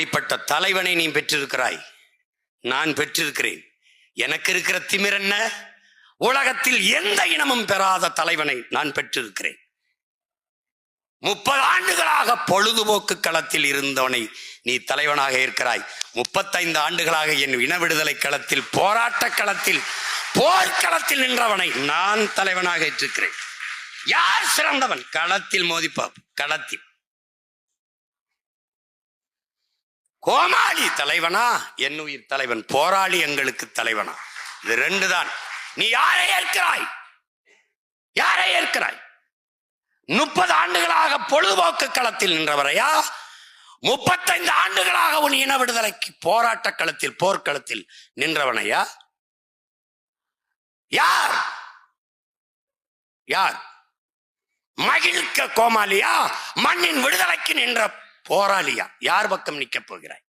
அப்படிப்பட்ட தலைவனை நீ பெற்றிருக்கிறாய். நான் பெற்றிருக்கிறேன். எனக்கு இருக்கிற திமிர் என்ன? உலகத்தில் எந்த இனமும் பெறாத தலைவனை நான் பெற்றிருக்கிறேன். முப்பது ஆண்டுகளாக பொழுதுபோக்கு களத்தில் இருந்தவனை நீ தலைவனாக இருக்கிறாய். முப்பத்தைந்து ஆண்டுகளாக என் இன விடுதலை களத்தில் போராட்ட களத்தில் போர்க்களத்தில் நின்றவனை நான் தலைவனாக ஏற்றிருக்கிறேன். யார் சிறந்தவன்? களத்தில் மோதிப்பாப் களத்தில். கோமாளி தலைவனா? என் உயிர் தலைவன் போராளி எங்களுக்கு தலைவனா? இது ரெண்டு தான் நீ யாரை ஏற்கிறாய்? யாரை ஏற்கிறாய்? முப்பது ஆண்டுகளாக பொழுதுபோக்கு களத்தில் நின்றவரையா? முப்பத்தைந்து ஆண்டுகளாக உன் இன விடுதலைக்கு போராட்ட களத்தில் போர்க்களத்தில் நின்றவனையா? யார்? யார்? மகிழ்க்க கோமாளியா? மண்ணின் விடுதலைக்கு நின்ற போராளியா? யார் பக்கம் நிற்கப் போகிறாய்?